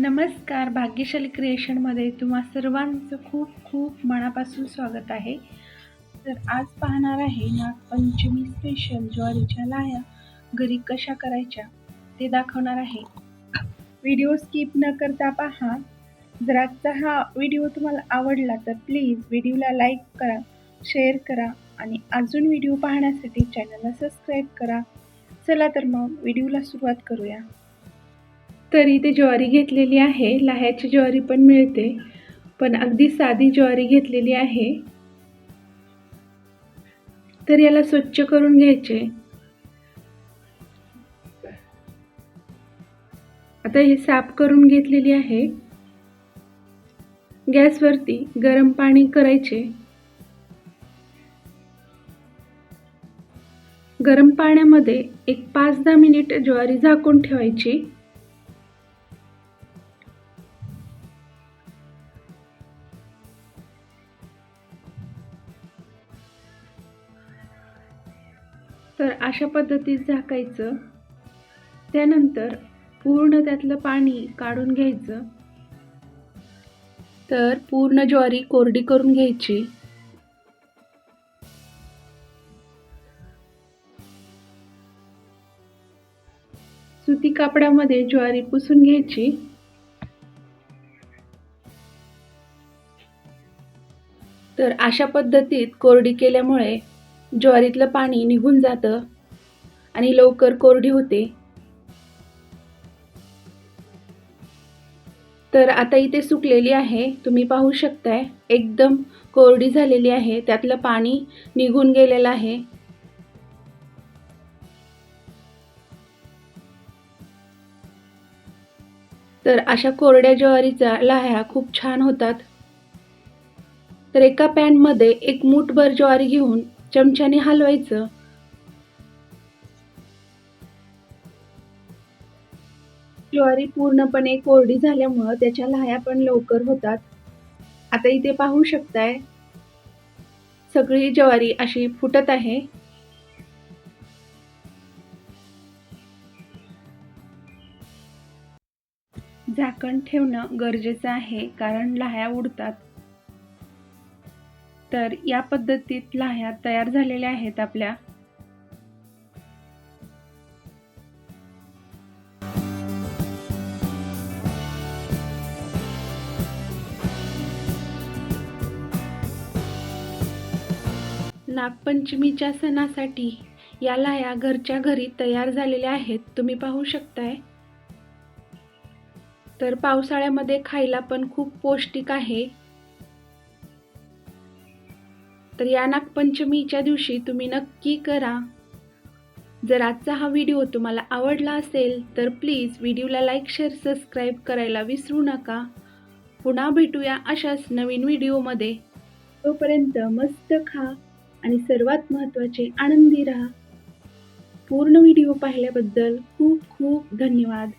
नमस्कार भाग्यशाली क्रिएशनमध्ये तुम्हा सर्वांचं खूप खूप मनापासून स्वागत आहे. तर आज पाहणार आहे नागपंचमी स्पेशल ज्वारीच्या लाया घरी कशा करायच्या ते दाखवणार आहे. व्हिडिओ स्किप न करता पहा. जर आजचा हा व्हिडिओ तुम्हाला आवडला तर प्लीज व्हिडिओला लाईक करा शेअर करा आणि अजून व्हिडिओ पाहण्यासाठी चॅनलला सबस्क्राईब करा. चला तर मग व्हिडिओला सुरुवात करूया. तर इथे ज्वारी घेतलेली आहे. लाह्याची ज्वारी पण मिळते. पण अगदी साधी ज्वारी घेतलेली आहे. तर याला स्वच्छ करून घ्यायचे. आता हे साफ करून घेतलेली आहे. गॅसवरती गरम पाणी करायचे. गरम पाण्यामध्ये एक पाच दहा मिनिट ज्वारी झाकून ठेवायची. तर अशा पद्धतीत झाकायचं. त्यानंतर पूर्ण त्यातलं पाणी काढून घ्यायचं. तर पूर्ण ज्वारी कोरडी करून घ्यायची. सुती कापडामध्ये ज्वारी पुसून घ्यायची. तर अशा पद्धतीत कोरडी केल्यामुळे ज्वारीतलं पाणी निघून जातं आणि लवकर कोरडी होते. तर आता इथे सुकलेली आहे. तुम्ही पाहू शकताय एकदम कोरडी झालेली आहे. त्यातलं पाणी निघून गेलेलं आहे. तर अशा कोरड्या ज्वारीचा लाह्या खूप छान होतात. तर एका पॅनमध्ये एक मूठभर ज्वारी घेऊन चमच्याने हलवायचं. ज्वारी पूर्णपणे कोरडी झाल्यामुळं त्याच्या लाह्या पण लवकर होतात. आता इथे पाहू शकताय. सगळी ज्वारी अशी फुटत आहे. झाकण ठेवणं गरजेचं आहे कारण लाह्या उडतात. तर या पद्धतीत लाह्या तयार झालेल्या आहेत आपल्या. नागपंचमीच्या सणासाठी या लाह्या घरच्या घरी तयार झालेल्या आहेत. तुम्ही पाहू शकताय. तर पावसाळ्यामध्ये खायला पण खूप पौष्टिक आहे. तर या नागपंचमीच्या दिवशी तुम्ही नक्की करा. जर आजचा हा व्हिडिओ तुम्हाला आवडला असेल तर प्लीज व्हिडिओला लाईक शेअर सबस्क्राईब करायला विसरू नका. पुन्हा भेटूया अशाच नवीन व्हिडिओमध्ये. तोपर्यंत मस्त खा आणि सर्वात महत्त्वाचे आनंदी राहा. पूर्ण व्हिडिओ पाहिल्याबद्दल खूप खूप धन्यवाद.